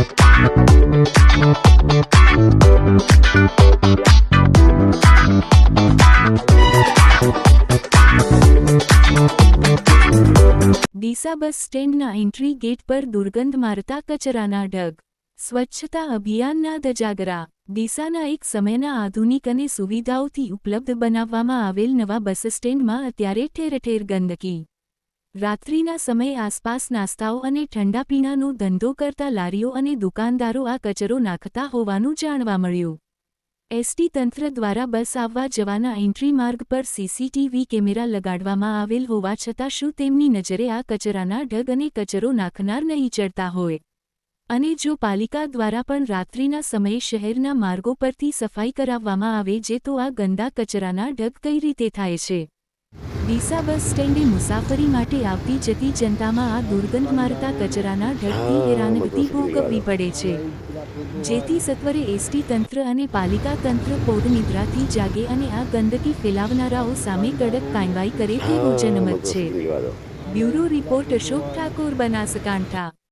Deesa bus સ્ટેન્ડના entry gate પર દુર્ગંધ મારતા કચરાના ઢગ. સ્વચ્છતા અભિયાનના ધજાગરા ડીસાના એક સમયના આધુનિક અને સુવિધાઓથી ઉપલબ્ધ બનાવવામાં આવેલ નવા બસ સ્ટેન્ડમાં અત્યારે ઠેર ઠેર ગંદકી. રાત્રિના સમયે આસપાસ નાસ્તાઓ અને ઠંડા પીણાનો ધંધો કરતા લારીઓ અને દુકાનદારો આ કચરો નાખતા હોવાનું જાણવા મળ્યું. એસટી તંત્ર દ્વારા બસ આવવા જવાના એન્ટ્રી માર્ગ પર સીસીટીવી કેમેરા લગાડવામાં આવેલ હોવા છતાં શું તેમની નજરે આ કચરાના ઢગ અને કચરો નાખનાર નહીં ચડતા હોય? અને જો પાલિકા દ્વારા પણ રાત્રિના સમયે શહેરના માર્ગો પરથી સફાઈ કરાવવામાં આવે જે તો આ ગંદા કચરાના ઢગ કઈ રીતે થાય છે? ડીસા બસ સ્ટેન્ડે મુસાફરી માટે આવતી જતી જનતામાં આ દુર્ગંધ મારતા કચરાના ઢળતી હેરાનગતિ ભોગવવી પડે છે. જેથી સત્વરે એસટી તંત્ર અને પાલિકા તંત્ર પોઢ નિદ્રાથી જાગે અને આ ગંદકી ફેલાવનારાઓ સામે કડક કાર્યવાહી કરે તેવો જનમત છે. Bureau report Ashok Thakor Banaskantha.